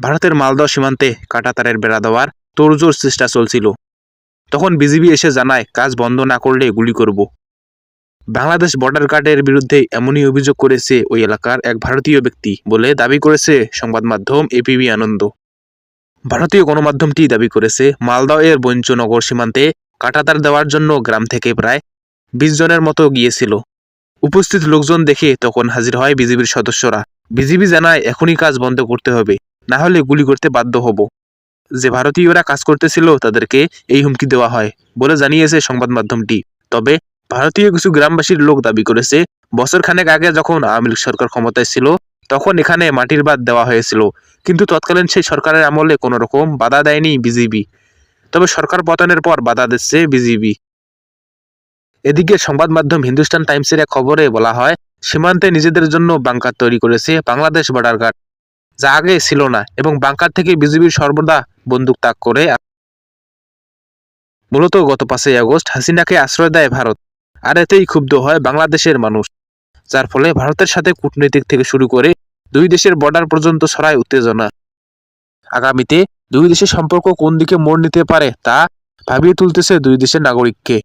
ভারতের মালদহ সীমান্তে কাঁটাতারের বেড়া দেওয়ার তোড়জোড় চেষ্টা চলছিল। তখন বিজিবি এসে জানায়, কাজ বন্ধ না করলে গুলি করব। বাংলাদেশ বর্ডার গার্ডের বিরুদ্ধে এমনই অভিযোগ করেছে ওই এলাকার এক ভারতীয় ব্যক্তি বলে দাবি করেছে সংবাদ মাধ্যম এপিবি আনন্দ। ভারতীয় গণমাধ্যমটি দাবি করেছে মালদহ এর বঞ্চনগর সীমান্তে কাঁটাতার দেওয়ার জন্য গ্রাম থেকে প্রায় বিশ জনের মতো গিয়েছিল। উপস্থিত লোকজন দেখে তখন হাজির হয় বিজিবির সদস্যরা। বিজিবি জানায়, এখনই কাজ বন্ধ করতে হবে। না হলে গুলি করতে বাধ্য হব। যে ভারতীয়রা কাজ করতেছিল, তাদেরকে এই হুমকি দেওয়া হয় বলে জানিয়েছে সংবাদ মাধ্যমটি। তবে ভারতীয় কিছু গ্রামবাসীর লোক দাবি করেছে বছর খানেক আগে যখন আওয়ামী লীগ সরকার ক্ষমতায় ছিল, তখন এখানে মাটির বাদ দেওয়া হয়েছিল। কিন্তু তৎকালীন সেই সরকারের আমলে কোনো রকম বাধা দেয়নি বিজিবি। তবে সরকার পতনের পর বাধা দিচ্ছে বিজিবি। এদিকে সংবাদ মাধ্যম হিন্দুস্তান টাইমসের এক খবরে বলা হয়, সীমান্তে নিজেদের জন্য বাংকার তৈরি করেছে বাংলাদেশ বর্ডার গার্ড। যা আগে ছিল না এবং বাংকার থেকে বিজিবির সর্বদা বন্দুক তাক করে মূলত গত পাঁচই আগস্ট হাসিনাকে আশ্রয় দেয় ভারত, আর এতেই ক্ষুব্ধ হয় বাংলাদেশের মানুষ, যার ফলে ভারতের সাথে কূটনৈতিক থেকে শুরু করে দুই দেশের বর্ডার পর্যন্ত ছড়ায় উত্তেজনা। আগামীতে দুই দেশের সম্পর্ক কোন দিকে মোড় নিতে পারে তা ভাবিয়ে তুলতেছে দুই দেশের নাগরিককে।